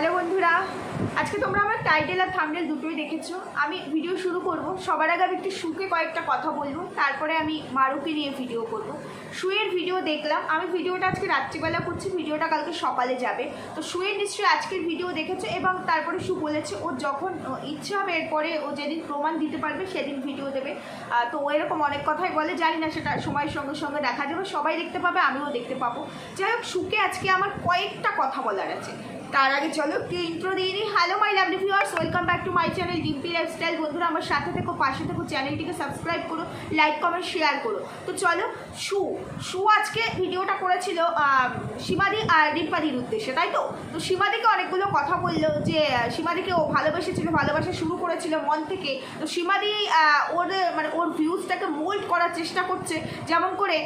Hello বন্ধুরা, আজকে তোমরা আমার টাইটেল আর থামনেল দুটোই দেখেছ। আমি ভিডিও শুরু করব। সবার আগে আমি একটু শুকে কয়েকটা কথা বলব, তারপরে আমি মারুকে নিয়ে ভিডিও করব। শুয়ের ভিডিও দেখলাম, আমি ভিডিওটা আজকে রাত্রিবেলা করছি ভিডিওটা কালকে সকালে যাবে। তো শুয়ের নিশ্চয়ই আজকের ভিডিও দেখেছ এবং তারপরে শু বলেছে, ও যখন ইচ্ছে হবে এরপরে ও যেদিন প্রমাণ দিতে পারবে, সেদিন ভিডিও দেবে। তো ও এরকম অনেক কথাই বলে, জানি না সেটা সময়ের সঙ্গে সঙ্গে দেখা যাবে, সবাই দেখতে পাবে, আমিও দেখতে পাবো। যাই হোক শুকে আজকে আমার কয়েকটা কথা বলার আছে। তার আগে চলো, একটু ইন্ট্রো দিয়ে নিই। Hello my lovely viewers welcome back to my channel Dimpi lifestyle বন্ধুরা, আমার সাথে থেকো, পাশে থেকো, চ্যানেলটিকে সাবস্ক্রাইব করো লাইক কমেন্ট শেয়ার করো। তো চলো, শু শু আজকে ভিডিওটা করেছিল সীমাদি আর রিম্পাদির উদ্দেশ্যে, তাই তো? তো সীমাদিকে অনেকগুলো কথা বলল যে সীমাদিকে ও ভালোবেসেছিল, ভালোবাসা শুরু করেছিল মন থেকে। তো সীমাদি ওর মানে ওর ভিউজটাকে মোল্ড করার চেষ্টা করছে, যেমন করে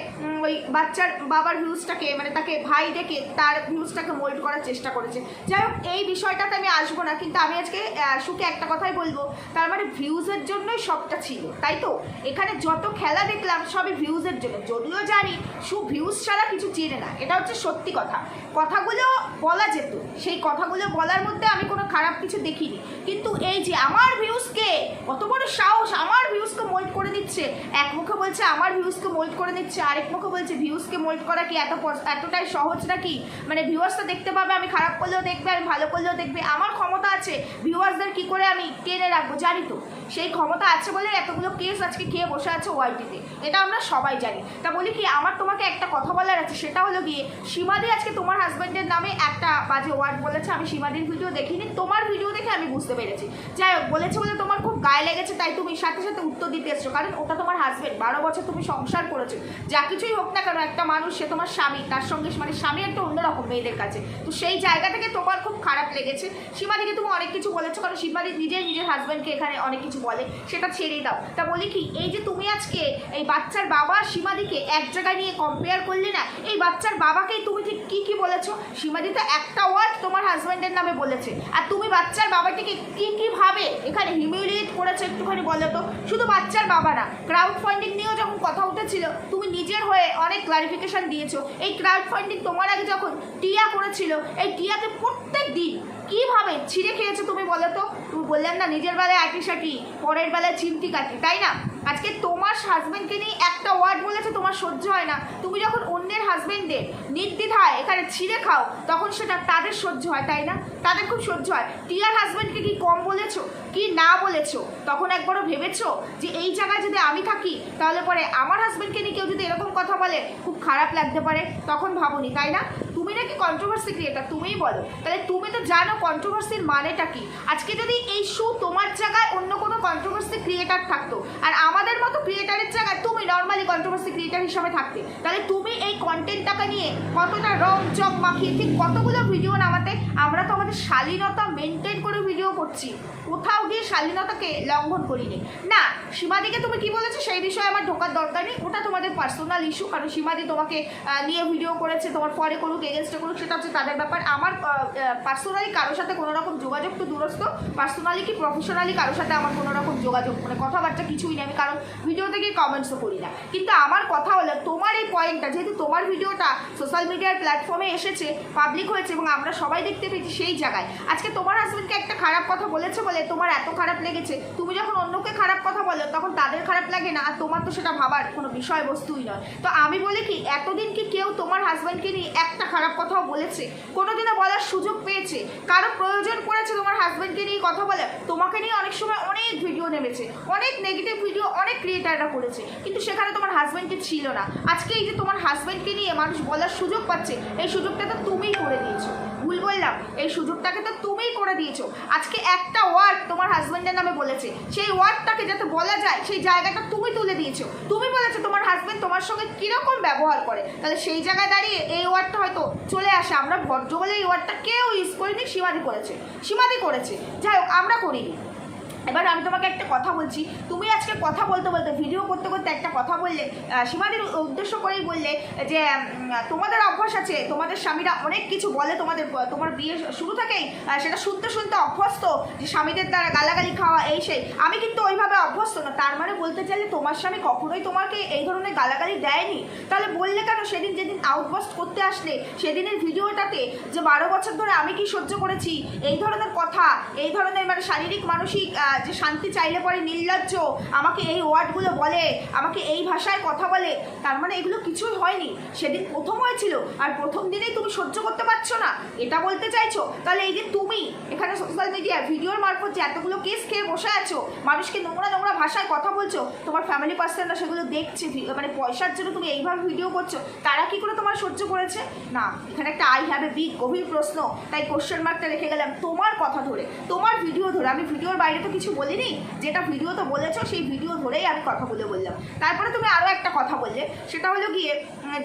ওই বাচ্চার বাবার ভিউজটাকে মানে তাকে ভাই ডেকে তার ভিউজটাকে মোল্ড করার চেষ্টা করেছে। যাই হোক, এই বিষয়টাতে আমি আসব না, কিন্তু আমি আজকে সুকে একটা কথাই বলব। তার মানে ভিউজের জন্যই সবটা ছিল, তাই তো? এখানে যত খেলা দেখলাম, সবই ভিউজের জন্য। যদিও জানি সু ভিউজ ছাড়া কিছু চেনে না, এটা হচ্ছে সত্যি কথা। কথাগুলো বলা যেত, সেই কথাগুলো বলার মধ্যে আমি কোনো খারাপ কিছু দেখিনি। কিন্তু এই যে আমার ভিউজকে কত বড় সাহস, আমার ভিউজকে মোল্ড করে দিচ্ছে, এক মুখে বলছে আমার ভিউজকে মোল্ড করে দিচ্ছে, আরেক মুখে বলছে ভিউজকে মোল্ড করা কি এত এতটাই সহজ নাকি? মানে ভিউয়ার্সটা দেখতে পাবে, আমি খারাপ করলেও দেখবে আমি ভালো করলেও দেখবে। আমার ক্ষমতা আছে। ভিউয়ার্সদের কি করে আমি টেনে রাখব? জানি তো। সেই ক্ষমতা আছে বলে এতগুলো কেস আজকে খেয়ে বসে আছে ওয়াইটিতে এটা আমরা সবাই জানি। তা বলি কি, আমার তোমাকে একটা কথা বলার আছে, সেটা হলো গিয়ে সীমাদি আজকে তোমার হাজব্যান্ডের নামে একটা বাজে ওয়ার্ড বলেছে, আমি সীমাদির ভিডিও দেখিনি, তোমার ভিডিও দেখে আমি বুঝতে পেরেছি। যাই হোক, বলেছে বলে তোমার খুব গায়ে লেগেছে, তাই তুমি সাথে সাথে উত্তর দিতে এসছো, কারণ ওটা তোমার হাজব্যান্ড বারো বছর তুমি সংসার করেছ। যা কিছুই হোক না কেন, একটা মানুষ, সে তোমার স্বামী, তার সঙ্গে মানে স্বামী একটা অন্যরকম মেয়েদের কাছে। তো সেই জায়গা থেকে তোমার খুব খারাপ লেগেছে। সীমাদিকে তুমি অনেক কিছু বলেছ, কারণ সীমাদি নিজেই নিজের হাজব্যান্ডকে এখানে অনেক কিছু বলে, সেটা ছেড়েই দাও। তা বলি কি, এই যে তুমি আজকে এই বাচ্চার বাবা সীমাদিকে এক জায়গায় নিয়ে কম্পেয়ার করলে না, এই বাচ্চার বাবাকেই তুমি ঠিক কী কী বলেছ? সীমাদি তো একটা ওয়ার্ড তোমার হাজব্যান্ডের নামে বলেছে। আর তুমি বাচ্চার বাবাটিকে কী কি ভাবে এখানে হিমিউলিয়েট করেছ একটুখানি বলো তো? শুধু বাচ্চার বাবা না ক্রাউড ফান্ডিং নিয়েও যখন কথা উঠেছিল, তুমি নিজের হয়ে অনেক ক্লারিফিকেশন দিয়েছ। এই ক্রাউড ফান্ডিং তোমার আগে যখন টিয়া করেছিল, এই টিয়াকে প্রত্যেক দিন কীভাবে ছিঁড়ে খেয়েছো তুমি বলো তো? তুমি বললাম না, নিজের বেলায় আটি সাটি পরের বেলায় চিমটি কাটি তাই না? আজকে তোমার হাজব্যান্ডকে নিয়ে একটা ওয়ার্ড বলেছে, তোমার সহ্য হয় না। তুমি যখন অন্যের হাজবেন্ডের নির্দ্বিধায় এখানে ছিঁড়ে খাও, তখন সেটা তাদের সহ্য হয়, তাই না? তাদের খুব সহ্য হয়। টিয়ার হাজব্যান্ডকে কি কম বলেছ? কি না বলেছ? তখন একবারও ভেবেছো যে এই জায়গায় যদি আমি থাকি, তাহলে পরে আমার হাজব্যান্ডকে নিয়ে কেউ যদি এরকম কথা বলে, খুব খারাপ লাগতে পারে, তখন ভাবনি তাই না? তুমি নাকি কন্ট্রোভার্সি ক্রিয়েটার তুমিই বলো। তাহলে তুমি তো জানো কন্ট্রোভার্সির মানেটা কি। আজকে যদি এই শো তোমার জায়গায় অন্য কোনো কন্ট্রোভার্সি ক্রিয়েটার থাকতো, আর আমাদের মতো ক্রিয়েটারের জায়গায় তুমি নর্মালি কন্ট্রোভার্সি ক্রিয়েটার হিসাবে থাকতে, তাহলে তুমি এই কন্টেন্টটাকে নিয়ে কতটা রং চক মাখিয়ে ঠিক কতগুলো ভিডিও নামাতে আমরা তো আমাদের শালীনতা মেনটেন করে ভিডিও করছি। কোথাও গিয়ে শালীনতাকে লঙ্ঘন করিনি। না, সীমাদিকে তুমি কি বলেছ সেই বিষয়ে আমার ঢোকার দরকার নেই। ওটা তোমাদের পার্সোনাল ইস্যু কারণ সীমাদি তোমাকে নিয়ে ভিডিও করেছে, তোমার পরে করুক এগেনস্টে করুক, সেটা হচ্ছে তাদের ব্যাপার। আমার পার্সোনালি কারোর সাথে কোনো রকম যোগাযোগ তো দূরস্থ পার্সোনালি কি প্রফেশনালি কারোর সাথে আমার কোনো রকম যোগাযোগ মানে কথাবার্তা কিছুই নেই, আমি কারণ ভিডিও থেকে কমেন্টসও করি না। কিন্তু আমার কথা হলো, তোমার এই পয়েন্টটা যেহেতু তোমার ভিডিওটা সোশ্যাল মিডিয়ার প্ল্যাটফর্মে এসেছে পাবলিক হয়েছে, এবং আমরা সবাই দেখতে পেয়েছি সেই জায়গায়। আজকে তোমার হাজবেন্ডকে একটা খারাপ কথা বলেছে বলে তোমার এত খারাপ লেগেছে, তুমি যখন অন্যকে খারাপ কথা বলো, তখন তাদের খারাপ লাগে না, আর তোমার তো সেটা ভাবার কোনো বিষয়বস্তুই নয়। তো আমি বলি কি, এতদিন কি কেউ তোমার হাজব্যান্ডকে নিয়ে একটা খারাপ কথাও বলেছে? কোনোদিনও বলার সুযোগ পেয়েছে? কারও প্রয়োজন পড়েছে তোমার হাজব্যান্ডকে নিয়ে কথা বলে তোমাকে নিয়ে অনেক সময় অনেক ভিডিও নেমেছে, অনেক নেগেটিভ ভিডিও অনেক ক্রিয়েটাররা করেছে, কিন্তু সেখানে তোমার হাজব্যান্ডকে ছিল না। আজকে এই যে তোমার হাজব্যান্ডকে নিয়ে মানুষ বলার সুযোগ পাচ্ছে, এই সুযোগটা তো তুমিই করে দিয়েছ। ভুল বললাম? এই সুযোগটাকে তো তুমিই করে দিয়েছ। আজকে একটা ওয়ার্ড তোমার হাজব্যান্ডের নামে বলেছে। সেই ওয়ার্ডটাকে যাতে বলা যায়, সেই জায়গাটা তুমি তুলে দিয়েছ। তুমি বলেছ তোমার হাজব্যান্ড তোমার সঙ্গে কীরকম ব্যবহার করে। তাহলে সেই জায়গায় দাঁড়িয়ে এই ওয়ার্ডটা হয়তো চলে আসে। আমরা ভদ্র বলে এই ওয়ার্ডটা কেউ ইউজ করিনি, সীমাদি করেছে। সীমাদি করেছে। যাই হোক, আমরা করিনি। এবার আমি তোমাকে একটা কথা বলছি। তুমি আজকে কথা বলতে বলতে ভিডিও করতে করতে একটা কথা বললে সীমাদের উদ্দেশ্য করেই বললে যে তোমাদের অভ্যাস আছে, তোমাদের স্বামীরা অনেক কিছু বলে তোমাদের, তোমার বিয়ে শুরু থেকেই সেটা শুনতে শুনতে অভ্যস্ত, যে স্বামীদের দ্বারা গালাগালি খাওয়া, এই সেই। আমি কিন্তু ওইভাবে অভ্যস্ত না। তার মানে বলতে চাইলে তোমার স্বামী কখনোই তোমাকে এই ধরনের গালাগালি দেয়নি। তাহলে বললে কেন? সেদিন যেদিন আউটবাস্ট করতে আসলে, সেদিনের ভিডিওটাতে যে বারো বছর ধরে আমি কি সহ্য করেছি, এই ধরনের কথা, এই ধরনের মানে শারীরিক, মানসিক যে শান্তি চাইলে পরে নির্লজ্জ, আমাকে এই ওয়ার্ডগুলো বলে, আমাকে এই ভাষায় কথা বলে, তার মানে এগুলো কিছুই হয়নি। সেদিন প্রথম হয়েছিল, আর প্রথম দিনেই তুমি সহ্য করতে পারছ না। এটা বলতে চাইছো? তাহলে এই যে তুমি, এখানে সোশ্যাল মিডিয়া ভিডিওর মারফত যে এতগুলো কেস খেয়ে বসে আছো, মানুষকে নোংরা নোংরা ভাষায় কথা বলছো, তোমার ফ্যামিলি পার্সনরা সেগুলো দেখছে মানে পয়সার জন্য তুমি এইভাবে ভিডিও করছ, তারা কি করে তোমার সহ্য করেছে? না, এখানে একটা আই হ্যাভ এ বিগ গভীর প্রশ্ন, তাই কোশ্চেন মার্কটা রেখে গেলাম তোমার কথা ধরে, তোমার ভিডিও ধরে। আমি ভিডিওর বাইরে তো কিছু বলিনি যেটা ভিডিও তো বলেছ, সেই ভিডিও ধরেই আমি কথা বলে বললাম। তারপরে তুমি আরও একটা কথা বললে। সেটা হলো গিয়ে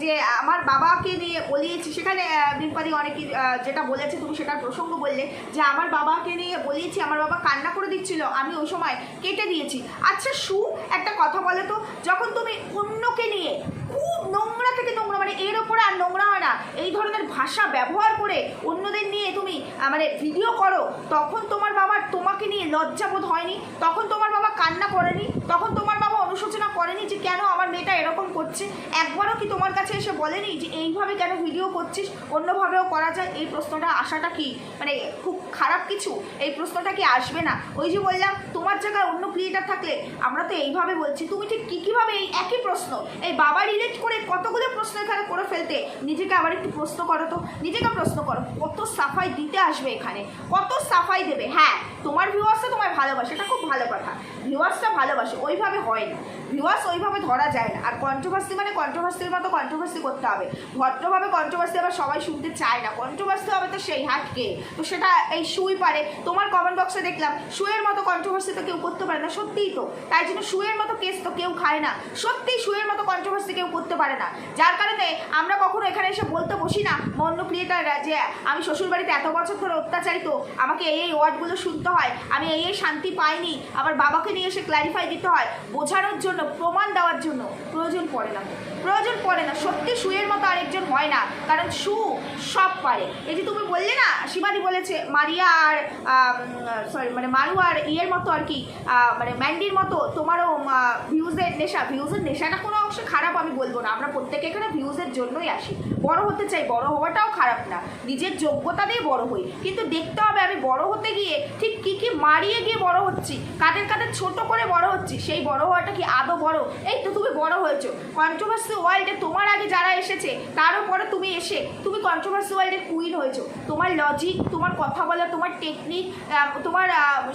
যে আমার বাবাকে নিয়ে বলিয়েছি, সেখানে বিপারি অনেকে যেটা বলেছে, তুমি সেটার প্রসঙ্গ বললে, যে আমার বাবাকে নিয়ে বলিয়েছি, আমার বাবা কান্না করে দিচ্ছিল, আমি ওই সময় কেটে দিয়েছি। আচ্ছা সু, একটা কথা বলো তো, যখন তুমি অন্যকে নিয়ে নোংরা থেকে নোংরা মানে এর ওপরে আর নোংরা হয় না। এই ধরনের ভাষা ব্যবহার করে অন্যদের নিয়ে তুমি মানে ভিডিও করো, তখন তোমার বাবার তোমাকে নিয়ে লজ্জাবোধ হয়নি, তখন তোমার বাবা কান্না করেনি, তখন তোমার বাবা অনুশোচনা করেনি যে কেন আমার মেয়েটা এরকম করছে? একবারও কি তোমার কাছে এসে বলেনি যে এইভাবে কেন ভিডিও করছিস? অন্যভাবেও করা যায়? এই প্রশ্নটা আসাটা কি মানে খুব খারাপ কিছু? এই প্রশ্নটা কি আসবে না? ওই যে বললাম, তোমার জায়গায় অন্য ক্রিয়েটার থাকলে আমরা তো এইভাবে বলছি। তুমি ঠিক কী, কীভাবে এই একই প্রশ্ন, এই বাবা রিলেট করে কতগুলো প্রশ্ন এখানে করে ফেলতে? নিজেকে আবার একটু প্রশ্ন করো তো। নিজেকে প্রশ্ন করো, কত সাফাই দিতে আসবে এখানে? কত সাফাই দেবে? হ্যাঁ তোমার ভিউয়ার্সটা তোমায় ভালোবাসে, এটা খুব ভালো কথা। ভিউয়ার্সটা ভালোবাসে, ওইভাবে হয় না। ভিউয়ার্স ওইভাবে ধরা যায় না। আর কন্ট্রোভার্সি মানে কন্ট্রোভার্সির মতো কন্ট্রোভার্সি করতে হবে। ভদ্রভাবে কন্ট্রোভার্সি আবার সবাই শুনতে চায় না। কন্ট্রোভার্সি হবে তো সেই হাটকে তো সেটা এই সুই পারে। তোমার কমেন্ট বক্সে দেখলাম সুয়ের মতো কন্ট্রোভার্সি তো কেউ করতে পারে না। সত্যিই তো। তাই জন্য সুয়ের মতো কেস তো কেউ খায় না। সত্যিই সুয়ের মতো কন্ট্রোভার্সি কেউ করতে পারে না। যার কারণে আমরা কখনো এখানে এসে বলতে বসি না অন্য ক্রিয়েটাররা যে, আমি শ্বশুরবাড়িতে এত বছর ধরে অত্যাচারিত। আমাকে এই এই ওয়ার্ডগুলো শুনতে হয়। আমি এই এই শান্তি পাইনি। আবার বাবাকে নিয়ে এসে ক্ল্যারিফাই দিতে হয়। বোঝানোর জন্য, প্রমাণ দেওয়ার জন্য প্রয়োজন পড়ে না। প্রয়োজন পড়ে না। সত্যি সুয়ের মতো আরেকজন হয় না। কারণ সু সব পারে। যে তুমি বললে না সীমাদি বলেছে, মারিয়া আর সরি মানে মারু আর ইয়ের মতো আর কি মানে ম্যান্ডির মতো, তোমারও ভিউজের নেশা। ভিউজের নেশাটা কোনো অংশে খারাপ আমি বলব না। আমরা প্রত্যেকে এখানে ভিউজের জন্যই আসি। বড় হতে চাই, বড় হওয়াটাও খারাপ না। নিজের যোগ্যতা দিয়ে বড় হই। কিন্তু দেখতে হবে আমি বড় হতে গিয়ে ঠিক কি কি মারিয়ে গিয়ে বড় হচ্ছি। কাদের কাদের ছোট করে বড় হচ্ছি, সেই বড় হওয়াটা কি আদৌ বড়? এই তো তুমি বড় হয়েছো। কন্ট্রোভার্সি ওয়ার্ল্ডে তোমার আগে যারা এসেছে তারও পরে তুমি এসে, তুমি কন্ট্রোভার্সি ওয়ার্ল্ডের কুইন হয়েছো। তোমার লজিক তোমার কথা বলা, তোমার টেকনিক তোমার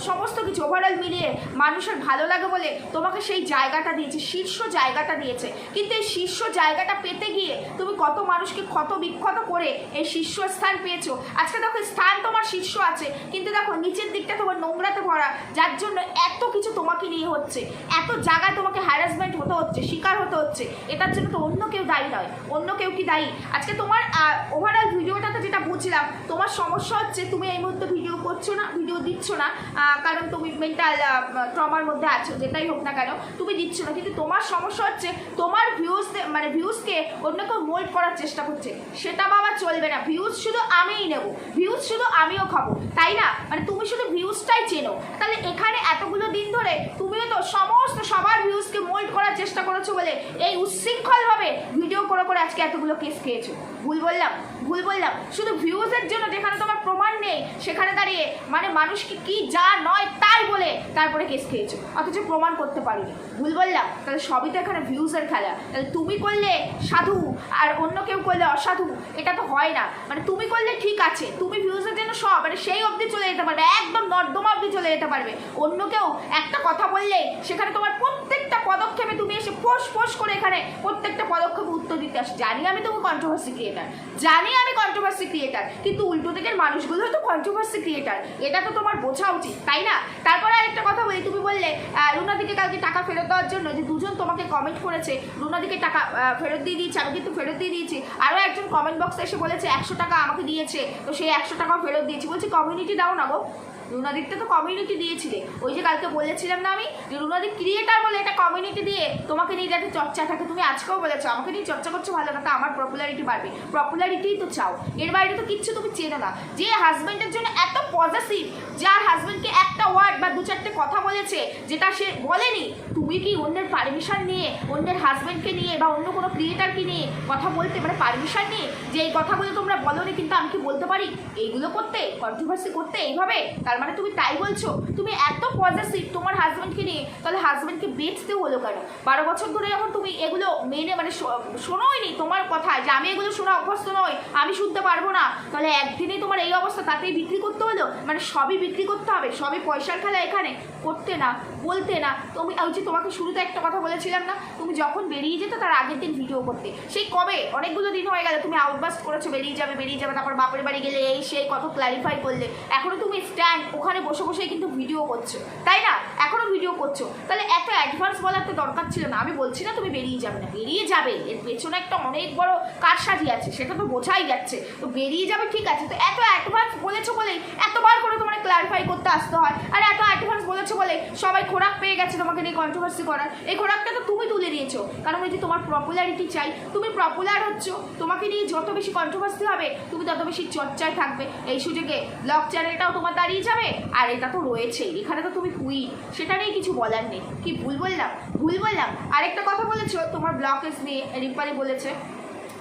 সমস্ত কিছু ওভারঅল মিলিয়ে মানুষের ভালো লাগে বলে তোমাকে সেই জায়গাটা দিয়েছে, শীর্ষ জায়গাটা দিয়েছে। কিন্তু এই শীর্ষ জায়গাটা পেতে গিয়ে তুমি কত মানুষকে ক্ষত বিক্ষত করে এই শীর্ষস্থান পেয়েছ? আজকে দেখো স্থান তোমার শীর্ষ আছে, কিন্তু দেখো, নিচের দিকটা তোমার নোংরাতে ভরা, যার জন্য এত কিছু তোমাকে নিয়ে হচ্ছে। এত জায়গায় তোমাকে হ্যারাসমেন্ট হতে হচ্ছে, শিকার হতে হচ্ছে। এটার জন্য তো অন্য কেউ দায়ী নয়। অন্য কেউ কি দায়ী? আজকে তোমার ওভারঅল ভিডিওটাতে যেটা বুঝলাম, তোমার সমস্যা হচ্ছে তুমি এই মুহূর্তে ভিডিও করছ না ভিডিও দিচ্ছ না কারণ তুমি মেন্টাল ট্রমার মধ্যে আছো, যেটাই হোক না কেন, তুমি দিচ্ছ না। কিন্তু তোমার সমস্যা হচ্ছে তোমার ভিউজ মানে ভিউজকে অন্য কেউ মোল্ড করার চেষ্টা করছে। সেটা বাবা চলবে না। ভিউজ শুধু আমিই নেব। ভিউজ শুধু আমিও খাব। তাই না? মানে তুমি শুধু ভিউজটাই চেনো। তাহলে এখানে এতগুলো দিন ধরে তুমিও তো সমস্ত সবার ভিউজকে মোল্ড করার চেষ্টা করেছ বলে এই উচ্ছৃঙ্খলভাবে ভিডিও করে করে আজকে এতগুলো কেস খেয়েছো। ভুল বললাম। ভুল বললাম। শুধু ভিউজের জন্য যেখানে তোমার প্রমাণ নেই, সেখানে দাঁড়িয়ে মানে মানুষকে কি যা নয় তাই বলে তারপরে কেস খেয়েছো। অথচ প্রমাণ করতে পারিনি। ভুল বললাম, তাহলে সবই তো এখানে ভিউজের খেলা। তাহলে তুমি করলে সাধু, আর অন্য কেউ করলে অসাধু, এটা তো হয় না। মানে তুমি করলে ঠিক আছে, তুমি ভিউজের জন্য সব মানে সেই অবধি চলে যেতে পারবে, একদম নর্দমা অবধি চলে যেতে পারবে। অন্য কেউ একটা কথা বললে সেখানে তোমার পদক্ষেপে তুমি এসে ফোস ফোস করে এখানে প্রত্যেকটা পদক্ষেপে উত্তর দিতে আসো জানি আমি তুমি কন্ট্রোভার্সি ক্রিয়েটার জানি আমি কন্ট্রোভার্সি ক্রিয়েটার কিন্তু উল্টো দিকের মানুষগুলো তো কন্ট্রোভার্সি ক্রিয়েটার এটা তো তোমার বোঝা উচিত, তাই না? তারপরে আরেকটা কথা বলি, তুমি বললে রুনাদিকে কালকে টাকা ফেরত দেওয়ার জন্য যে দুজন তোমাকে কমেন্ট করেছে, রুনাদিকে টাকা ফেরত দিয়ে দিয়েছে, আমি কিন্তু ফেরত দিয়ে দিয়েছি। আরও একজন কমেন্ট বক্সে এসে বলেছে, একশো টাকা আমাকে দিয়েছে, তো সেই একশো টাকা ফেরত দিয়েছি। বলছি কমিউনিটি দাও না গো। রুনাদিকটা তো কমিউনিটি দিয়েছিলে। ওই যে কালকে বলেছিলাম না আমি যে রুনাদি ক্রিয়েটার বলে একটা কমিউনিটি দিয়ে তোমাকে নিয়ে যাতে চর্চা থাকে তুমি আজকেও বলেছ, আমাকে নিয়ে চর্চা করছ ভালো তা আমার পপুলারিটি বাড়বে। পপুলারিটিই তো চাও। এর বাইরে তো কিচ্ছু তুমি চেনো না। যে হাজব্যান্ডের জন্য এত পজিটিভ যার হাজব্যান্ডকে একটা ওয়ার্ড বা দু চারটে কথা বলেছে, যেটা সে বলেনি, তুমি কি অন্যের পারমিশন নিয়ে, অন্যের হাজব্যান্ডকে নিয়ে বা অন্য কোনো ক্রিয়েটারকে নিয়ে কথা বলতে মানে পারমিশন নিয়ে যে এই কথাগুলো তোমরা বলোনি, কিন্তু আমি কি বলতে পারি? এইগুলো করতে কন্ট্রোভার্সি করতে, এইভাবে? তার মানে তুমি তাই বলছো? তুমি এত পজিটিভ তোমার হাজব্যান্ডকে নিয়ে, তাহলে হাজব্যান্ডকে বেচতেও হলো কেন? বারো বছর ধরে যখন তুমি এগুলো মেনে মানে শোনোই নি তোমার কথা যে আমি এগুলো শোনা অভ্যস্ত নই, আমি শুনতে পারব না, তাহলে একদিনেই তোমার এই অবস্থা, তাতেই বিক্রি করতে হলো? মানে সবই বিক্রি করতে হবে, সবই পয়সার খেলা এখানে? করতে না, বলতে না। তুমি ওই যে তোমাকে শুরুতে একটা কথা বলেছিলাম না, তুমি যখন বেরিয়ে যেতে তার আগের দিন ভিডিও করতে। সেই কবে? অনেকগুলো দিন হয়ে গেল, তুমি আউটবাস্ট করেছ, বেরিয়ে যাবে বেরিয়ে যাবে, তারপর বাপের বাড়ি গেলে এই সেই কত ক্লারিফাই করলে। এখনও তুমি স্ট্যান্ড ওখানে বসে বসে কিন্তু ভিডিও করছ। তাই না? এখনও ভিডিও করছ। তাহলে এত অ্যাডভান্স ছিল না। আমি বলছি না তুমি বেরিয়ে যাবে না। বেরিয়ে যাবে। এর পেছনে একটা অনেক বড় কারসাজি আছে, সেটা তো বোঝাই যাচ্ছে। তো বেরিয়ে যাবে ঠিক আছে, তো এত অ্যাডভান্স বলেছ বলেই এতবার করে তোমার ক্লারিফাই করতে আসতে হয়। আর এত অ্যাডভান্স বলেছ বলে সবাই খোরাক পেয়ে গেছে তোমাকে নিয়ে কন্ট্রোভার্সি করার। এই খোরাকটা তো তুমি তুলে নিয়েছো। কারণ ওই যে তোমার পপুলারিটি চাই, তুমি পপুলার হচ্ছ, তোমাকে নিয়ে যত বেশি কন্ট্রোভার্সি হবে, তুমি তত বেশি চর্চায় থাকবে। এই সুযোগে ব্লগ চ্যানেলটাও তোমার দাঁড়িয়ে যাবে, আর এটা তো রয়েছেই। এখানে তো তুমি কুইন সেটা নিয়ে কিছু বলার নেই। কি ভুল বললাম? ভুল বললাম। আরেকটা কথা বলেছ, তোমার ব্লকেজ নিয়ে রিম্পারি বলেছে।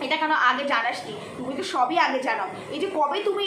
এটা কেন আগে জানাসনি? তুমি তো সবই আগে জানো। এই যে কবে তুমি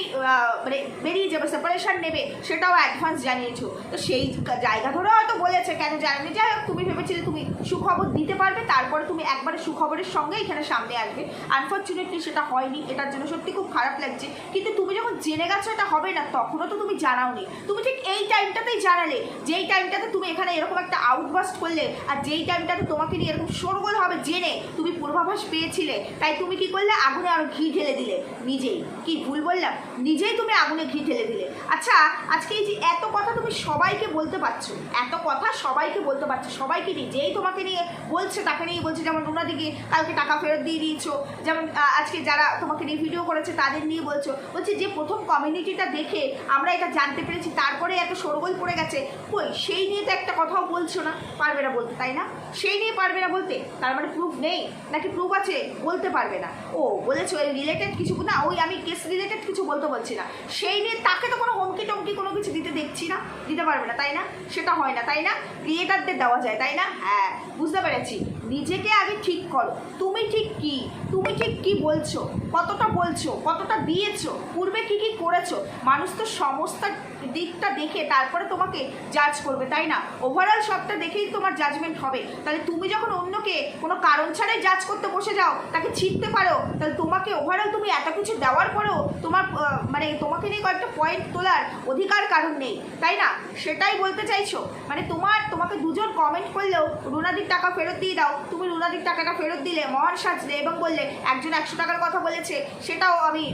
মানে বেরিয়ে যাবে সেপারেশন নেবে, সেটাও অ্যাডভান্স জানিয়েছো। তো সেই জায়গা ধরে হয়তো বলেছে, কেন জানি যাই হোক, তুমি ভেবেছিলে তুমি সুখবর দিতে পারবে, তারপরে তুমি একবারে সুখবরের সঙ্গে এখানে সামনে আসবে। আনফর্চুনেটলি সেটা হয়নি, এটার জন্য সত্যি খুব খারাপ লাগছে। কিন্তু তুমি যখন জেনে গেছো এটা হবে না, তখনও তো তুমি জানাওনি। তুমি ঠিক এই টাইমটাতেই জানালে, যেই টাইমটাতে তুমি এখানে এরকম একটা আউটবাস্ট করলে আর যেই টাইমটাতে তোমাকে নিয়ে এরকম শোরগোল হবে জেনে তুমি পূর্বাভাস পেয়েছিলে, তাই তুমি কি করলে? আগুনে আরও ঘি ঢেলে দিলে, নিজেই। কি ভুল বললাম? নিজেই তুমি আগুনে ঘি ঢেলে দিলে। আচ্ছা আজকে এই যে এত কথা তুমি সবাইকে বলতে পারছ, এত কথা সবাইকে বলতে পারছ, সবাইকে নিয়ে, যেই তোমাকে নিয়ে বলছে তাকে নিয়ে বলছে, যেমন ওনাদিকে কালকে টাকা ফেরত দিয়ে দিয়েছ, যেমন আজকে যারা তোমাকে নিয়ে ভিডিও করেছে তাদের নিয়ে বলছো, বলছে যে প্রথম কমিউনিটিটা দেখে আমরা এটা জানতে পেরেছি, তারপরে এত সরগোল পড়ে গেছে। কই, সেই নিয়ে তো একটা কথাও বলছো না, পারবে না বলতে, তাই না? সেই নিয়ে পারবে না বলতে। তার মানে প্রুফ নেই, নাকি প্রুফ আছে বলতে পারবে না। ও বলেছ ওই রিলেটেড কিছু না, ওই আমি কেস রিলেটেড কিছু বলতে বলছি না। সেই নিয়ে তাকে তো কোনো হুমকি টমকি কোনো কিছু দিতে দেখছি না, দিতে পারবে না, তাই না? সেটা হয় না, তাই না? ক্রিয়েটারদের দেওয়া যায়, তাই না? হ্যাঁ বুঝতে পেরেছি। নিজেকে আগে ঠিক করো। তুমি ঠিক কি? তুমি ঠিক কি বলছো? কতটা বলছো? কতটা দিয়েছ? পূর্বে কি কি করেছ? মানুষ তো সমস্ত দিকটা দেখে তারপরে তোমাকে জাজ করবে, তাই না? ওভারঅল সবটা দেখেই তোমার জাজমেন্ট হবে। তাহলে তুমি যখন অন্যকে কোনো কারণ ছাড়াই জাজ করতে বসে যাও, তাকে ছিটতে পারো, তাহলে তোমাকে ওভারঅল তুমি এত কিছু দেওয়ার পরেও তোমার মানে তোমাকে নিয়ে কয়েকটা পয়েন্ট তোলার অধিকার কারণ নেই, তাই না? সেটাই বলতে চাইছো? মানে তোমার, তোমাকে দুজন কমেন্ট করলেও রুনাদির টাকা ফেরত দিয়ে দাও। তুমি রুনাদির টাকাটা ফেরত দিলে, মহান সাজলে এবং বললে, একজন একশো টাকার কথা বলেছে, সেটাও আমি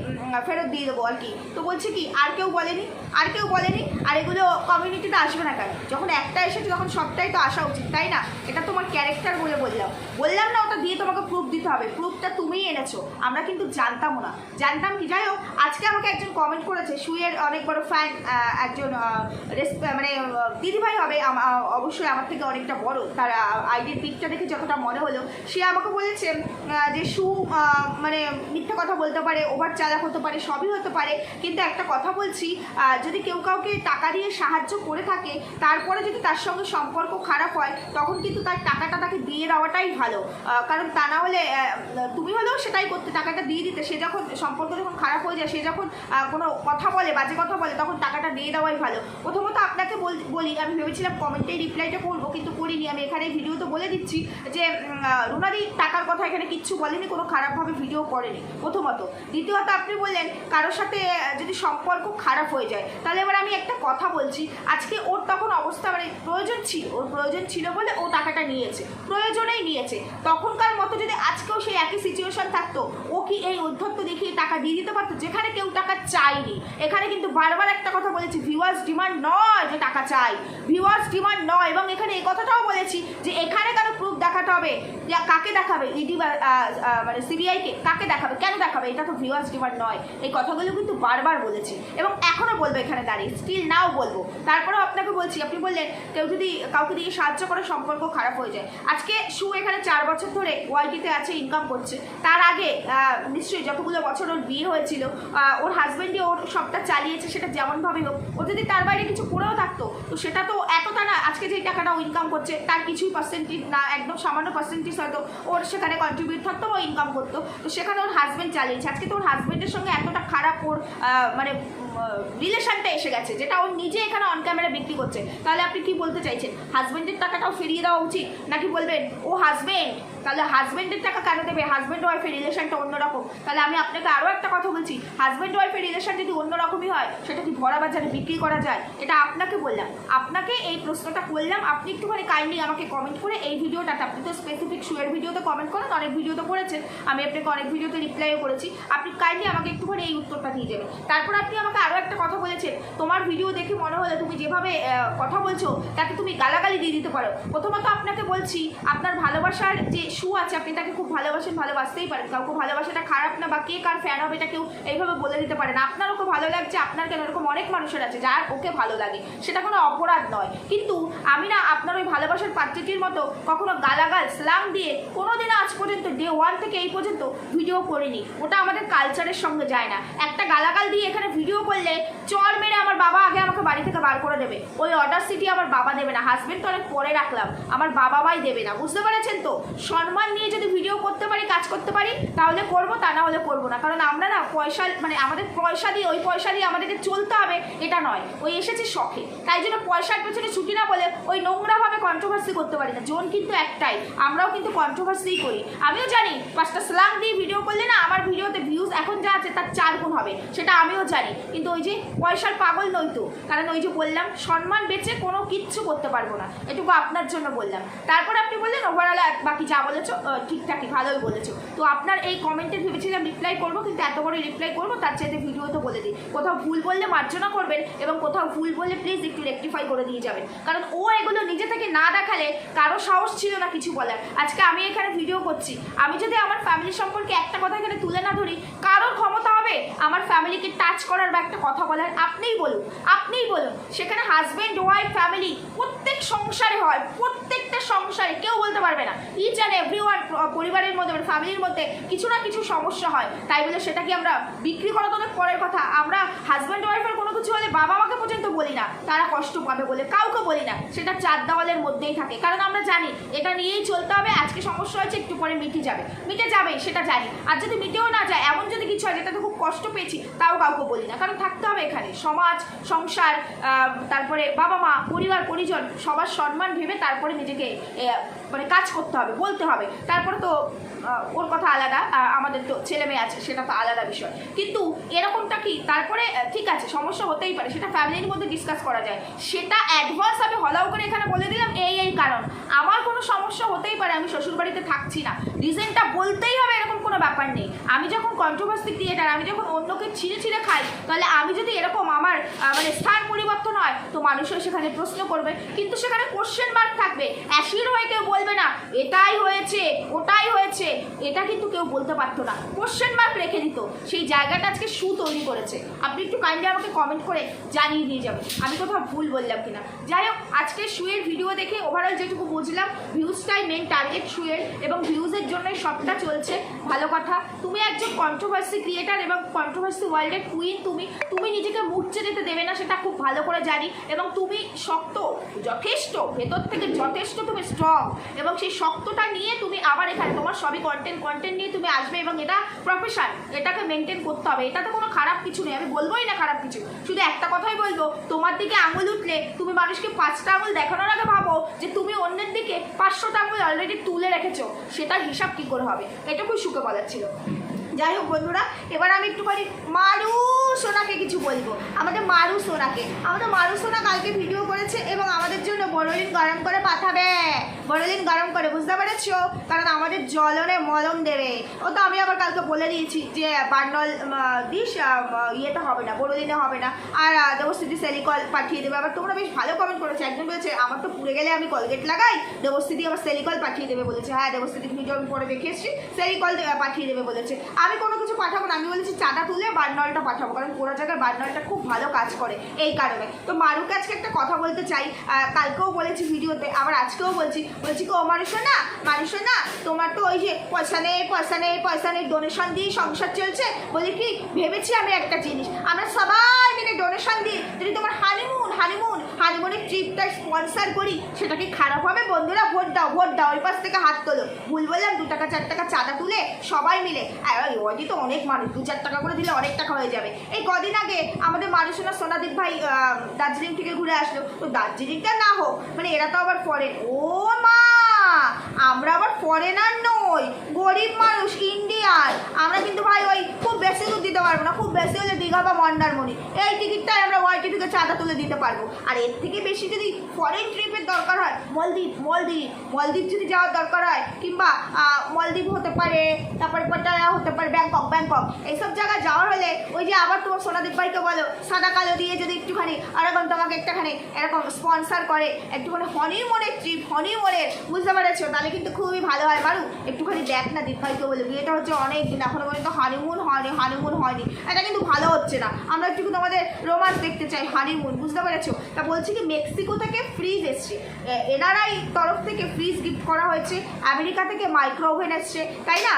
ফেরত দিয়ে দেবো আর কি। তো বলছে কি, আর কেউ বলেনি, আর কেউ বলেনি আর এগুলো কমিউনিটিতে আসবে না কেন? যখন একটা এসেছে, তখন সবটাই তো আসা উচিত, তাই না? এটা তোমার ক্যারেক্টার বলে বললাম। বললাম না, ওটা দিয়ে তোমাকে প্রুফ দিতে হবে। প্রুফটা তুমিই এনেছো, আমরা কিন্তু জানতামও না। জানতাম কি? যাই হোক, আজকে আমাকে একজন কমেন্ট করেছে সুইয়ের অনেক বড় ফ্যান একজন মানে দিদিভাই হবে অবশ্যই আমার থেকে অনেকটা বড়। তার আইডির পিকটা দেখে যতটা মনে হলো, সে আমাকে বলেছে যে সু মানে মিথ্যা কথা বলতে পারে ওভার চালাক হতে পারে, সবই হতে পারে। কিন্তু একটা কথা বলছি যদি কেউ কাউকে টাকা দিয়ে সাহায্য করে থাকে, তারপরে যদি তার সঙ্গে সম্পর্ক খারাপ হয়, তখন কিন্তু তার টাকাটা তাকে দিয়ে দেওয়াটাই ভালো। কারণ তা না হলে তুমি হলেও সেটাই করতে, টাকাটা দিয়ে দিতে। সে যখন সম্পর্ক যখন খারাপ হয়ে যায়, সে যখন কোনো কথা বলে, বাজে কথা বলে, তখন টাকাটা দিয়ে দেওয়াই ভালো। প্রথমত আপনাকে বল- আমি ভেবেছিলাম কমেন্টেই রিপ্লাইটা করব, কিন্তু করিনি। আমি এখানে ভিডিও তো বলে দিচ্ছি যে রুনাদি টাকার কথা এখানে কিচ্ছু বলেনি, কোনো খারাপভাবে ভিডিও করেনি, প্রথমত। দ্বিতীয়ত আপনি বললেন, কারোর সাথে যদি সম্পর্ক খারাপ হয়ে যায়, তাহলে এবার আমি একটা কথা বলছি। আজকে ওর তখন অবস্থা মানে প্রয়োজন ছিল ওর প্রয়োজন ছিল বলে ও টাকাটা নিয়েছে। প্রয়োজনেই নিয়েছে। তখনকার মতো যদি আজকেও সেই একই সিচুয়েশন থাকতো, ও কি এই উদ্ধত্ত দেখিয়ে টাকা দিয়ে দিতে পারতো? যেখানে কেউ টাকা চায়নি। এখানে কিন্তু বারবার একটা কথা বলেছি ভিউয়ার্স ডিমান্ড নয় যে টাকা চাই। ভিউয়ার্স ডিমান্ড নয় এবং এখানে এই কথাটাও বলেছি যে এখানে কেন প্রুফ দেখাতে হবে। কাকে দেখাবে? ইডি মানে সিবিআইকে কাকে দেখাবে? কেন দেখাবে? এটা তো ভিউয়ার্স ডিমান্ড নয়। এই কথাগুলো কিন্তু বারবার বলেছি। এবং এখনও বলব এখানে দাঁড়িয়ে। স্টিল নাও বলব। তারপরেও আপনাকে বলছি, আপনি বললেন কেউ যদি কাউকে দিয়ে সাহায্য করে, সম্পর্ক খারাপ হয়ে যায়। আজকে সু এখানে চার বছর ধরে ওয়াইটিতে আছে ইনকাম করছে। তার আগে নিশ্চয়ই যতগুলো বছর ওর বিয়ে হয়েছিল ওর হাজব্যান্ডই ওর সবটা চালিয়েছে, সেটা যেমনভাবেই হোক। ও যদি তার বাইরে কিছু করেও থাকতো, তো সেটা তো এতটা না, আজকে যে টাকাটা ও ইনকাম করছে, তার কিছুই পার্সেন্টেজ না, একদম সামান্য পার্সেন্টেজ হয়তো ওর সেখানে কন্ট্রিবিউট থাকতো ও ইনকাম করতো। তো সেখানে ওর হাজব্যান্ড চালিয়েছে। আজকে তো ওর হাজব্যান্ডের সঙ্গে এতটা খারাপ ওর মানে রিলেশনটা এসে গেছে। যেটা ও নিজে এখানে অন ক্যামেরা বিক্রি করছে। তাহলে আপনি কি বলতে চাইছেন? হাজব্যান্ডের টাকাটাও ফিরিয়ে দেওয়া উচিত? নাকি বলবেন, ও হাজব্যান্ড তাহলে হাজব্যান্ডের টাকা কেন দেবে? হাজব্যান্ড ওয়াইফের রিলেশনটা অন্যরকম। তাহলে আমি আপনাকে আরও একটা কথা বলছি। হাজব্যান্ড ওয়াইফের রিলেশন যদি অন্যরকমই হয়, সেটা কি ভরা বাজারে বিক্রি করা যায়? এটা আপনাকে বললাম। আপনাকে এই প্রশ্নটা করলাম। আপনি একটুখানি কাইন্ডলি আমাকে কমেন্ট করে এই ভিডিওটাতে, আপনি তো স্পেসিফিক শুয়ের ভিডিওতে কমেন্ট করেন, অনেক ভিডিওতে করেছেন আমি আপনাকে অনেক ভিডিওতে রিপ্লাইও করেছি। আপনি কাইন্ডলি আমাকে একটুখানি এই উত্তরটা দিয়ে দেবেন। তারপর আপনি আমাকে আরও একটা কথা বলেছেন, তোমার ভিডিও দেখে মনে হলো তুমি যেভাবে কথা বলছো, তাকে তুমি গালাগালি দিয়ে দিতে পারো। প্রথমত আপনাকে বলছি, আপনার ভালোবাসার যে শু আছে, আপনি তাকে খুব ভালোবাসেন, ভালোবাসতেই পারেন। কাউকে ভালোবাসাটা খারাপ না বা কে কার ফ্যান হবে এটা কেউ এইভাবে বলে দিতে পারেন আপনার ওকে ভালো লাগছে, আপনার কেন? এরকম অনেক মানুষের আছে যার ওকে ভালো লাগে। সেটা কোনো অপরাধ নয়। কিন্তু আমি না আপনার ওই ভালোবাসার পাত্রটির মতো কখনো গালাগাল স্লাং দিয়ে কোনোদিনও আজ পর্যন্ত ডে ওয়ান থেকে এই পর্যন্ত ভিডিও করিনি। ওটা আমাদের কালচারের সঙ্গে যায় না। একটা গালাগাল দিয়ে এখানে ভিডিও করলে চর মেরে আমার বাবা আগে আমাকে বাড়ি থেকে বার করে দেবে। ওই অর্ডার সিটি আমার বাবা দেবে না। হাজবেন্ড তো অনেক পরে রাখলাম। আমার বাবা মাই দেবে না। বুঝতে পেরেছেন তো? সম্মান নিয়ে যদি ভিডিও করতে পারি, কাজ করতে পারি, তাহলে করব, তা না হলে করব না। কারণ আমরা না পয়সা মানে আমাদের পয়সা দিয়ে, ওই পয়সা দিয়ে আমাদেরকে চলতে হবে, এটা নয়। ওই এসেছে শখে। তাই জন্য পয়সার পেছনে ছুটি না বলে ওই নোংরাভাবে কন্ট্রোভার্সি করতে পারি না। জোন কিন্তু একটাই। আমরাও কিন্তু কন্ট্রোভার্সিই করি। আমিও জানি, পাঁচটা স্লাং দিয়ে ভিডিও করলে না আমার ভিডিওতে ভিউজ এখন যা আছে তার চার গুণ হবে। সেটা আমিও জানি। কিন্তু ওই যে পয়সার পাগল নই তো। কারণ ওই যে বললাম, সম্মান বেচে কোনো কিচ্ছু করতে পারব না। এটুকু আপনার জন্য বললাম। তারপর আপনি বললেন ওভারঅল বাকি যা বলেছ ঠিকঠাকই, ভালোই বলেছ। তো আপনার এই কমেন্টে ভেবেছিলাম রিপ্লাই করব, কিন্তু এত বড় রিপ্লাই করব, তার চাইতে ভিডিও তো বলে দিই। কোথাও ভুল বললে মার্জনা করবেন এবং কোথাও ভুল বললে প্লিজ একটু রেকটিফাই করে দিয়ে যাবেন। কারণ ও এগুলো নিজে থেকে না দেখালে কারও সাহস ছিল না কিছু বলার। আজকে আমি এখানে ভিডিও করছি। আমি যদি আমার ফ্যামিলি সম্পর্কে একটা কথা এখানে তুলে না ধরি, কারোর ক্ষমতা হবে আমার ফ্যামিলিকে টাচ করার বা একটা কথা বলার আপনিই বলুন আপনিই বলুন। সেখানে হাজব্যান্ড ওয়াইফ ফ্যামিলি প্রত্যেক সংসারে হয় প্রত্যেকটা সংসারে কেউ বলতে পারবে না। ইচ অ্যান্ড এভরি ওয়ান পরিবারের মধ্যে মানে ফ্যামিলির মধ্যে কিছু না কিছু সমস্যা হয়। তাই বলে সেটা কি আমরা বিক্রি করা তো অনেক পরের কথা। আমরা হাজব্যান্ড ওয়াইফের কোনো কিছু হলে বাবা মাকে পর্যন্ত বলি না। তারা কষ্ট পাবে বলে কাউকে বলি না। সেটা চার দেওয়ালের মধ্যেই থাকে। কারণ আমরা জানি, এটা নিয়েই চলতে হবে। আজকে সমস্যা হয়েছে, একটু পরে মিটে যাবে। মিটে যাবে সেটা জানি। আর যদি মিটেও না যায়, এমন যদি কিছু হয় যেটাতে খুব কষ্ট পেয়েছি, তাও কাউকে বলি না। কারণ থাকতে হবে এখানে। সমাজ, সংসার তারপরে বাবা মা, পরিবার, পরিজন, সবার সম্মান ভেবে তারপরে নিজেকে আহ, মানে কাজ করতে হবে, বলতে হবে। তারপরে তো ওর কথা আলাদা আমাদের তো ছেলে মেয়ে আছে, সেটা তো আলাদা বিষয়। কিন্তু এরকমটা কি? তারপরে ঠিক আছে, সমস্যা হতেই পারে, সেটা ফ্যামিলির মধ্যে ডিসকাস করা যায়। সেটা অ্যাডভান্স আমি হলাও করে এখানে বলে দিলাম, এই এই কারণ। আমার কোনো সমস্যা হতেই পারে, আমি শ্বশুরবাড়িতে থাকছি না। রিজেনটা বলতেই হবে, এরকম কোনো ব্যাপার নেই। আমি যখন কন্ট্রোভার্সি ক্রিয়েটার আমি যখন অন্যকে ছিঁড়ে ছিঁড়ে খাই, তাহলে আমি যদি এরকম আমার মানে স্থান পরিবর্তন হয়, তো মানুষও সেখানে প্রশ্ন করবে। কিন্তু সেখানে কোশ্চেন মার্ক থাকবে। অ্যাসিড হয়ে কেউ বলবে না, এটাই হয়েছে, ওটাই হয়েছে। এটা কিন্তু কেউ বলতে পারতো না। কোশ্চেন মার্ক রেখে দিত। সেই জায়গাটা আজকে শু তৈরি করেছে। আপনি একটু কাইন্ডলি আমাকে কমেন্ট করে জানিয়ে দিয়ে যাবেন। আমি কোথাও ভুল বললাম কিনা। যাই হোক, আজকে শুয়ের ভিডিও দেখে ওভারঅল যেটুকু বুঝলাম ভিউজটাই মেন টার্গেট শুয়ের এবং ভিউজের জন্যই সবটা চলছে। ভালো কথা। তুমি একজন কন্ট্রোভার্সি ক্রিয়েটার এবং কন্ট্রোভার্সি ওয়ার্ল্ডের কুইন তুমি তুমি নিজেকে মুখছে দিতে দেবে না, সেটা খুব ভালো করে জানি। এবং তুমি শক্ত, যথেষ্ট, ভেতর থেকে যথেষ্ট, তুমি স্ট্রং এবং সেই শক্তটা নিয়ে তুমি আবার এখানে তোমার সবই কন্টেন্ট কন্টেন্ট নিয়ে তুমি আসবে এবং এটা প্রফেশন এটাকে মেনটেন করতে হবে। এটাতে কোনো খারাপ কিছু নেই। আমি বলবোই না খারাপ কিছু। শুধু একটা কথাই বলব, তোমার দিকে আঙুল উঠলে তুমি মানুষকে পাঁচটা আঙুল দেখানোর আগে ভাবো যে তুমি অন্যের দিকে পাঁচশোটা আঙুল অলরেডি তুলে রেখেছো। সেটার হিসাব কী করে হবে? এটা এটুকুই সুখে বলার ছিল। যাই হোক বন্ধুরা, এবার আমি একটুখানি মারু সোনাকে কিছু বলব। আমাদের মারু সোনাকে। আমাদের মারু সোনা কালকে ভিডিও করেছে এবং আমাদের জন্য বড়লিন গরম করে পাঠাবে। বড়লিন গরম করে, বুঝতে পেরেছ? কারণ আমাদের জলনে মলম দেবে। ও তো আমি আবার কালকে বলে দিয়েছি যে বার্নল দিস ইয়েতে হবে না, বড়দিনে হবে না। আর দেবস্থিতি সেলিকল পাঠিয়ে দেবে। আবার তোমরা বেশ ভালো কমেন্ট করেছ। একজন বলেছে, আমার তো পুড়ে গেলে আমি কলগেট লাগাই। দেবস্থিতি আমার সেলিকল পাঠিয়ে দেবে বলেছে। হ্যাঁ দেবস্থিতি ভিডিও আমি পরে দেখে এসেছি। সেলিকল পাঠিয়ে দেবে বলেছে। আমি কোনো কিছু পাঠাবো না, আমি বলেছি চাঁদা তুলে বার্নলটা পাঠাবো, কারণ পুরো জায়গায় বার্নলটা খুব ভালো কাজ করে এই কারণে। তো মারুকে আজকে একটা কথা বলতে চাই কালকেও বলেছি ভিডিওতে, আবার আজকেও বলছি বলছি কি, ও মানুষ না মানুষ না তোমার তো ওই যে পয়সা নেই পয়সা নেই পয়সা নেই ডোনেশন দিয়ে সংসার চলছে। বলি কি, ভেবেছি আমি একটা জিনিস, আমরা সবাই মিলে ডোনেশন দিই যদি তোমার হানিমুন হানিমুন হানিমুনের ট্রিপটা স্পন্সার করি, সেটা কি খারাপ হবে? বন্ধুরা, ভোট দাও ভোট দাও, ওই পাশ থেকে হাত তোলো। ভুল বললাম, দু টাকা, চার টাকা চাঁদা তুলে সবাই মিলে ওই ওই তো অনেক মানুষ, দু চার টাকা করে দিলে অনেক টাকা হয়ে যাবে। এই কদিন আগে আমাদের মানুষেরা সোনাদীপ ভাই দার্জিলিং থেকে ঘুরে আসলো। তো দার্জিলিংটা না হোক মানে এরা তো আবার ফরেন ও মা! আমরা আবার ফরেনার নই, গরিব মানুষ ইন্ডিয়ান আমরা কিন্তু ভাই ওই খুব বেশি দূর দিতে পারব না, খুব বেশি হলে দীঘা বা মন্দারমণি। এই টিকিটটাই আমরা ওয়াইটি থেকে চাঁদা তুলে দিতে পারব। আর এর থেকে বেশি যদি ফরেন ট্রিপের দরকার হয়, মলদ্বীপ মলদ্বীপ। মলদ্বীপ যদি যাওয়ার দরকার হয়, কিংবা মলদ্বীপ হতে পারে, তারপরে পাটায়া হতে পারে, ব্যাংকক ব্যাংকক। এইসব জায়গায় যাওয়ার হলে ওই যে আবার তোমার সোনাদীপ ভাইকে বলো, সাদা কালো দিয়ে যদি একটুখানি এরকম তোমাকে একটাখানি এরকম স্পন্সার করে, একটুখানি হনিমনের ট্রিপ হনিমনের বুঝতে পেরেছ তাহলে কিন্তু খুবই ভালো হয়। বারু, একটুখানি দেখ না দীপ ভাইকে বলে, বিয়েটা হচ্ছে অনেক দিন এখনও পর্যন্ত হানিমুন হয়নি হানিমুন হয়নি। এটা কিন্তু ভালো হচ্ছে না। আমরা একটু কিন্তু আমাদের রোমান্স দেখতে চাই হানিমুন বুঝতে পেরেছ? তা বলছি কি, মেক্সিকো থেকে ফ্রিজ এসছে। এনারাই তরফ থেকে ফ্রিজ গিফট করা হয়েছে, আমেরিকা থেকে মাইক্রো ওভেন এসছে। তাই না?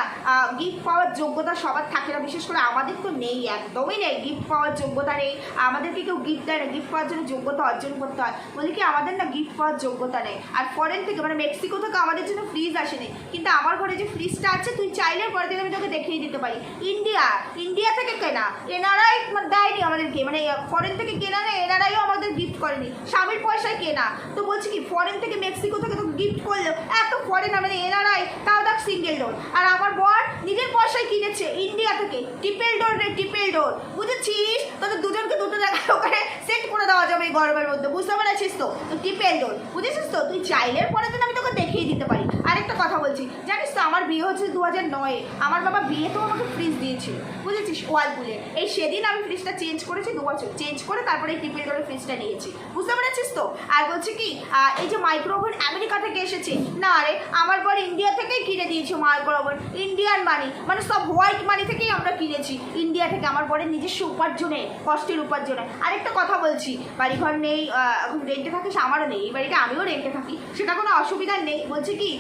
গিফট পাওয়ার যোগ্যতা সবার থাকে না, বিশেষ করে আমাদের তো নেই, একদমই নেই। গিফট পাওয়ার যোগ্যতা নেই। আমাদেরকে কেউ গিফট দেয় না। গিফট পাওয়ার জন্য যোগ্যতা অর্জন করতে হয়। বলি কি, আমাদের না গিফট পাওয়ার যোগ্যতা নেই। আর ফরেন থেকে মানে মেক্সিকো থেকে আমাদের জন্য ফ্রিজ আসেনি। কিন্তু আমার ঘরে যে ফ্রিজটা আছে, তুই চাইলে পরের দিন আমি তোকে দেখিয়ে দিতে পারি। ইন্ডিয়া ইন্ডিয়া থেকে কেনা এনারাই মানে দেয়নি আমাদেরকে। মানে ফরেন থেকে কেনা না এনারাইও আমাদের গিফট করেনি। স্বামীর পয়সায় কেনা। তো বলছি কি ফরেন থেকে মেক্সিকো থেকে তো গিফট করল এত ফরেন মানে এনারাই, তাও দেখ সিঙ্গেল ডোর আর আমার বর নিজের পয়সায় কিনেছে ইন্ডিয়া থেকে। টিপেল ডোর রে টিপেল ডোর বুঝেছিস? তোদের দুজনকে দুটো জায়গায় ওখানে সেট করে দেওয়া যাবে এই গরমের মধ্যে। বুঝতে পেরেছিস তো? তো টিপেল ডোর বুঝেছিস তো? তুই চাইলে পরে দিন আমি তোকে দেখিয়ে দিতে পারি। আরেকটা কথা বলছি। জানিস তো, আমার বিয়ে হচ্ছে দু হাজার নয়ে। আমার বাবা বিয়েতেও আমাকে ফ্রিজ দিয়েছিল। বুঝেছিস? ওয়ালপুলে এই সেদিন আমি ফ্রিজটা চেঞ্জ করেছি, দু বছর চেঞ্জ করে তারপরে এই ডোরের ফ্রিজটা নিয়েছি। বুঝতে পেরেছিস তো? আর বলছি কি এই যে মাইক্রো ওভেন আমেরিকা থেকে এসেছে। না রে, আমার পর ইন্ডিয়া থেকেই কিনে দিয়েছে মাইক্রো ওভেন ইন্ডিয়ান মানি মানে সব হোয়াইট মানি থেকেই আমরা কিনেছি ইন্ডিয়া থেকে, আমার পরে নিজস্ব উপার্জনে, কষ্টের উপার্জনে। আরেকটা কথা বলছি, বাড়িঘর নেই রেন্টে থাকিস, আমারও নেই, এই বাড়িতে আমিও রেন্টে থাকি, সেটা কোনো অসুবিধা নেই। বলছি কি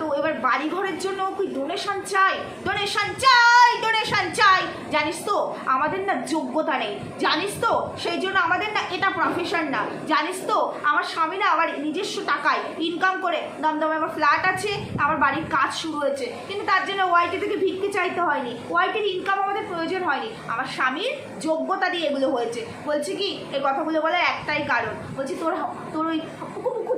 তো এবার বাড়িঘরের জন্য কি ডোনেশন চাই? ডোনেশন চাই ডোনেশন চাই! জানিস তো আমাদের না যোগ্যতা নেই। জানিস তো? সেই জন্য আমাদের না এটা প্রফেশন না। জানিস তো? আমার স্বামী না আবার নিজস্ব টাকায় ইনকাম করে, দমদমে আমার ফ্ল্যাট আছে, আমার বাড়ির কাজ শুরু হয়েছে। কিন্তু তার জন্য ওয়াইটি থেকে ভিক্ষে চাইতে হয়নি। ওয়াইটির ইনকাম আমাদের প্রয়োজন হয়নি। আমার স্বামীর যোগ্যতা দিয়ে এগুলো হয়েছে। বলছি কি? এই কথাগুলো বলার একটাই কারণ। বলছি তোর তোর ওই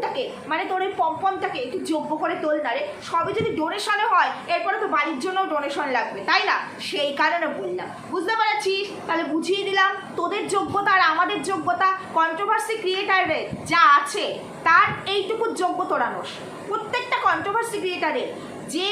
পুকুটাকে মানে তোর ওই পম্পমটাকে একটু যোগ্য করে তোল না রে। সবই যদি ডোনেশনে হয়, এরপরে তো বাড়ির জন্যও ডোনেশন লাগবে, তাই না? সেই কারণে বললাম। বুঝতে পারছিস? তাহলে বুঝিয়ে দিলাম, তোদের যোগ্যতা আর আমাদের যোগ্যতা কন্ট্রোভার্সি ক্রিয়েটারের যা আছে, তার এইটুকু যোগ্য তোরানোস প্রত্যেকটা কন্ট্রোভার্সি ক্রিয়েটারের যে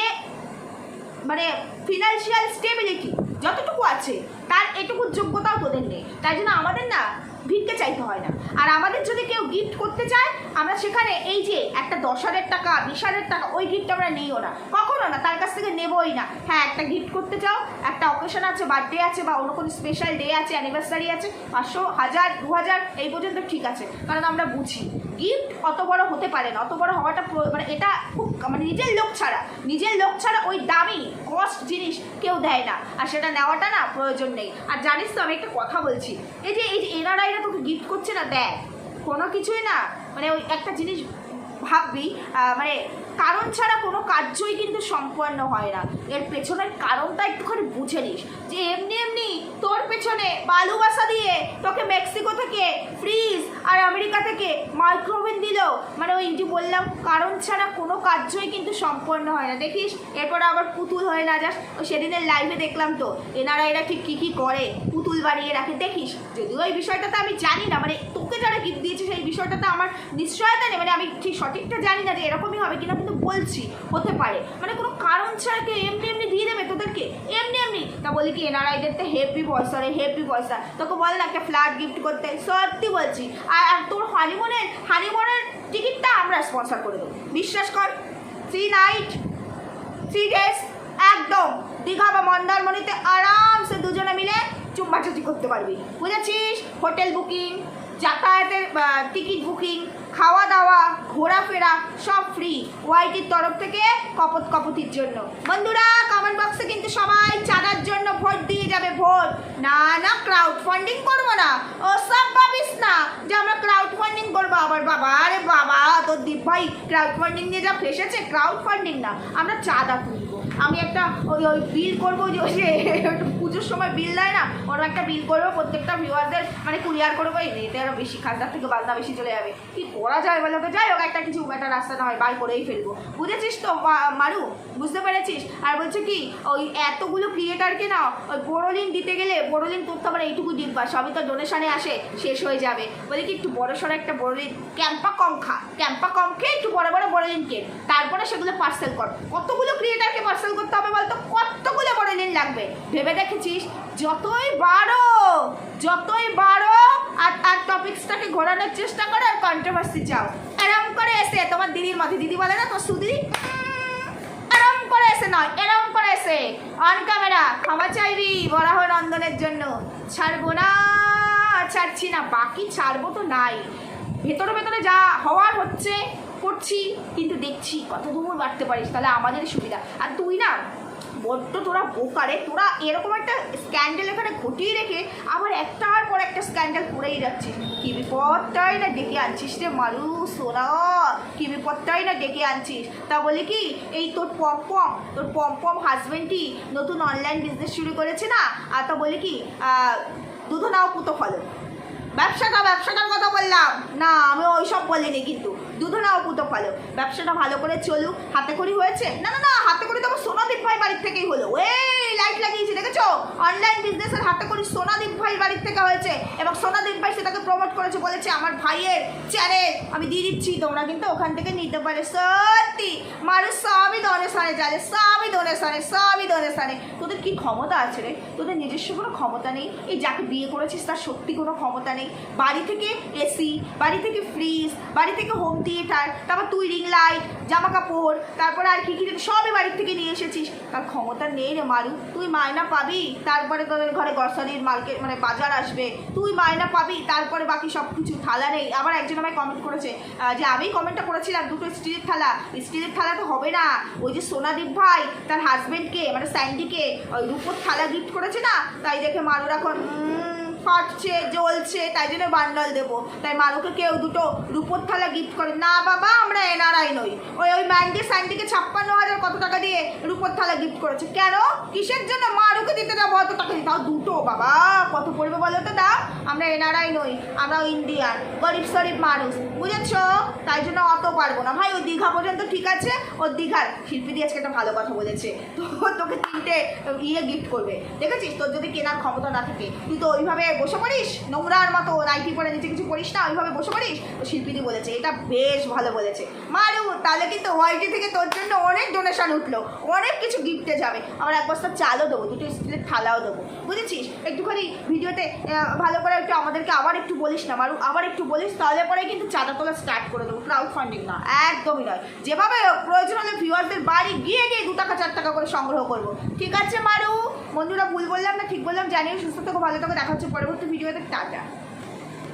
মানে ফিনান্সিয়াল স্টেবিলিটি যতটুকু আছে, তার এটুকু যোগ্যতাও তোদের নেই। তাই জন্য আমাদের না ভিক্ষে চাইতে হয় না। আর আমাদের যদি কেউ গিফট করতে চায়, আমরা সেখানে এই যে একটা দশ হাজার টাকা, বিশ হাজার টাকা, ওই গিফট আমরা নেইও না। কখনো না, তার কাছ থেকে নেবই না। হ্যাঁ একটা গিফট করতে চাও, একটা অকেশন আছে বার্থডে আছে, বা অন্য কোনো স্পেশাল ডে আছে অ্যানিভার্সারি আছে, পাঁচশো, হাজার দু হাজার এই পর্যন্ত ঠিক আছে। কারণ আমরা বুঝি। গিফট অত বড় হতে পারে না, অত বড় হওয়াটা মানে এটা খুব মানে নিজের লোক ছাড়া, নিজের লোক ছাড়া ওই দামি কস্ট জিনিস কেউ দেয় না, আর সেটা নেওয়াটা না প্রয়োজন নেই। আর জানিস তো আমি একটা কথা বলছি, এই যে এই যে এনারাইরা তোকে গিফট করছে না দেয় কোনো কিছুই না মানে ওই একটা জিনিস ভাববি মানে কারণ ছাড়া কোনো কার্যই কিন্তু সম্পন্ন হয় না। এর পেছনের কারণটা একটুখানি বুঝে নিস। যে এমনি এমনি তোর পেছনে বালুবাসা দিয়ে তোকে মেক্সিকো থেকে ফ্রিজ আর আমেরিকা থেকে মাইক্রোওভেন দিল। মানে ওই যে বললাম, কারণ ছাড়া কোনো কার্যই কিন্তু সম্পন্ন হয় না। দেখিস, এরপর আবার পুতুল হয়ে না যাস। সেদিনের লাইভে দেখলাম তো, এনারা এরা ঠিক কী কী করে? পুতুল বানিয়ে রাখে। দেখিস, যদিও এই বিষয়টাতে আমি জানি না মানে তোকে যারা গিফট দিয়েছে সেই বিষয়টাতে আমার নিশ্চয়তা নেই। মানে আমি ঠিক সঠিকটা জানি না যে এরকমই হবে কিনা, কিন্তু বলছি, হতে পারে। মানে কোনো কারণ ছাড়া কেউ এমনি এমনি দিয়ে দেবে তোদেরকে? এমনি এমনি। তা বলি কি এনারা এদের তো হেভি পয়সা রে হেভি পয়সা। তোকে বল না একটা ফ্ল্যাট গিফট করতে। সত্যি বলছি। আর তোর হানিমুনের হানিমুনের টিকিটটা আমরা স্পন্সর করে দেবো। বিশ্বাস কর। থ্রি নাইট থ্রি ডেজ একদম। দীঘা বা মন্দারমণিতে আরামসে দুজনে মিলে চুম্বাচাচি করতে পারবি। বুঝেছিস? হোটেল বুকিং, যাতায়াতের টিকিট বুকিং খাওয়া দাওয়া ঘোরাফেরা সব ফ্রি ওয়াইটির তরফ থেকে কপত কপতির জন্য। বন্ধুরা কমেন্ট বক্সে কিন্তু সবাই চাঁদার জন্য ভোট দিয়ে যাবে, ভোট। না না ক্রাউড ফান্ডিং করব না। ও, সব ভাবিস না যে আমরা ক্রাউড ফান্ডিং করব। আবার বাবা, আরে বাবা, তোর দীপ ভাই ক্রাউড ফান্ডিং নিয়ে যা ফেসেছে ক্রাউড ফান্ডিং না। আমরা চাঁদা তুলবো। আমি একটা ওই ওই বিল করব যে পুজোর সময় বিল দেয় না, ওরা একটা বিল করব প্রত্যেকটা ভিউয়ারদের মানে কুরিয়ার করব এতে আরও বেশি খাজনার থেকে বাজনা বেশি চলে যাবে। কি করা যায় বলো তো? যাই হোক, একটা কিছু একটা রাস্তা না হয়, বার করেই ফেলব। বুঝেছিস তো মারু? বুঝতে পেরেছিস? আর বলছে কি, ওই এতগুলো ক্রিয়েটারকে না, ওই বোরোলিন দিতে গেলে বোরোলিন তোর তো আবার এইটুকু দিব্বা সবই তো ডোনেশনে আসে, শেষ হয়ে যাবে। বলে কি, একটু বড় সড়ো একটা বোরোলিন ক্যাম্পা কম খা, ক্যাম্পা কম খেয়ে একটু বড় বড় বোরোলিন কে তারপরে সেগুলো পার্সেল কর। কতগুলো ক্রিয়েটারকে পার্সেল করতে হবে বলতো? কতগুলো বোরোলিন লাগবে? ভেবে দেখেছিস যতই বাড়ো যতই বাড়ো, আর আর টপিক্সটাকে ঘোরানোর চেষ্টা করো আর কন্ট্রোভার্সি চাও এরম করে এসে, তোমার দিদির মধ্যে দিদি বলে না তোর সুদিদি এরম করে এসে নয়, এরম করে এসে। অন ক্যামেরা ক্ষমা চাইবি বরাহ নন্দনের জন্য। ছাড়বো না, ছাড়ছি না, বাকি ছাড়বো তো নাই। ভেতরে ভেতরে যা হওয়ার হচ্ছে, করছি, কিন্তু দেখছি কত দূর বাড়তে পারিস, তাহলে আমাদেরই সুবিধা। আর তুই না বড্ড তোরা বোকারে তোরা এরকম একটা স্ক্যান্ডেল এখানে ঘটিয়ে রেখে আবার একটার পর একটা স্ক্যান্ডেল করেই যাচ্ছিস। কি বিপদটাই না ডেকে আনছিস রে মারু সোনা। কি বিপদটাই না ডেকে আনছিস। তা বলে কি, এই তোর পম পম, তোর পম পম হাজবেন্ডই নতুন অনলাইন বিজনেস শুরু করেছে না? আর তা বলে কি দুধ নাও পুতো ফলো ব্যবসাটা ব্যবসাটার কথা বললাম। না, আমি ওইসব বলিনি কিন্তু। দুধ অপুত ফলো ব্যবসাটা ভালো করে চলুক হাতে করি হয়েছে? না না না, হাতে করি তো আমার সোনাদীপ ভাই বাড়ির থেকেই হলো। এই লাইট লাগিয়েছি, দেখেছ? অনলাইন বিজনেসের হাতে করি সোনাদীপ ভাই বাড়ির থেকে হয়েছে। এবং সোনাদীপ ভাই সেটাকে প্রমোট করেছে, বলেছে আমার ভাইয়ের চ্যানেল আমি দিয়ে দিচ্ছি, তোমরা কিন্তু ওখান থেকে নিতে পারে। সত্যি মানুষ সবই ডোনেশনে চলে সবই ডোনেশনে সবই ডোনেশনে তোদের কি ক্ষমতা আছে রে? তোদের নিজস্ব কোনো ক্ষমতা নেই? এই যাকে বিয়ে করেছিস, তার সত্যি কোনো ক্ষমতা নেই? বাড়ি থেকে এসি বাড়ি থেকে ফ্রিজ বাড়ি থেকে হোম থিয়েটার তারপর তুই রিং লাইট জামা কাপড় তারপরে আর কি কি সবই বাড়ির থেকে নিয়ে এসেছিস। তার ক্ষমতা নেই রে মারু। তুই মায়না পাবি, তারপরে তোদের ঘরে গ্রসারির মার্কেট মানে বাজার আসবে। তুই মায়না পাবি, তারপরে বাকি সব কিছু থালা নেই। আবার একজন আমায় কমেন্ট করেছে যে আমি কমেন্টটা করেছিলাম দুটো স্টিলের থালা। স্টিলের থালা তো হবে না। ওই যে সোনাদীপ ভাই, তার হাজব্যান্ডকে মানে স্যান্ডিকে ওই রূপোর থালা গিফট করেছে না? তাই দেখে মারুর এখন ফাটছে, জ্বলছে, তাই জন্য বান্ডল দেবো। তাই মানুকে কেউ দুটো রূপোর থালা গিফট করে। না বাবা, আমরা এনআরআই নই। ওই ওই ম্যান্ডি স্যান্ডিকে ছাপ্পান্ন হাজার কত টাকা দিয়ে রূপোর থালা গিফট করেছে? কেন? কিসের জন্য মারুকে দিতে যাব অত টাকা দিতে দুটো, বাবা। কত পড়বে বলো তো দাম আমরা এনআরআই নই, আমরা ইন্ডিয়ান গরিব সরিব মানুষ, বুঝেছ? তাই জন্য অত পারব না। ভাই, ওই দীঘা পর্যন্ত ঠিক আছে? ওর দীঘার শিল্পী দিয়ে আজকে একটা ভালো কথা বলেছে। তো তোকে তিনটে ইয়ে গিফট করবে। দেখেছিস? তোর যদি কেনার ক্ষমতা না থাকে, তুই তো ওইভাবে বসে পড়িস? নোংরার মতো নাইটি পরে নিচে কিছু পড়িস না, ওইভাবে বসে পড়িস? তো শিল্পীদি বলেছে, এটা বেশ ভালো বলেছে। মারু, তাহলে কিন্তু ওয়াইটি থেকে তোর জন্য অনেক ডোনেশন উঠল, অনেক কিছু গিফটে যাবে। আবার এক বস্তা চালও দেবো, দুটো স্টিলের থালাও দেবো। বুঝেছিস? একটুখানি ভিডিওতে ভালো করে একটু আমাদেরকে আবার একটু বলিস না, মারু, আবার একটু বলিস, তাহলে পরে কিন্তু চাঁদা তোলা স্টার্ট করে দেবো। ক্রাউড ফান্ডিং না, একদমই নয়। যেভাবে প্রয়োজন হলে ভিউয়ারদের বাড়ি গিয়ে গিয়ে দু টাকা, চার টাকা করে সংগ্রহ করব। ঠিক আছে, মারু? বন্ধুরা ভুল বললাম না, ঠিক বললাম। জানিও সুস্থ থেকে, ভালো থাকো। দেখা হচ্ছে পরবর্তী ভিডিওতে। টাটা।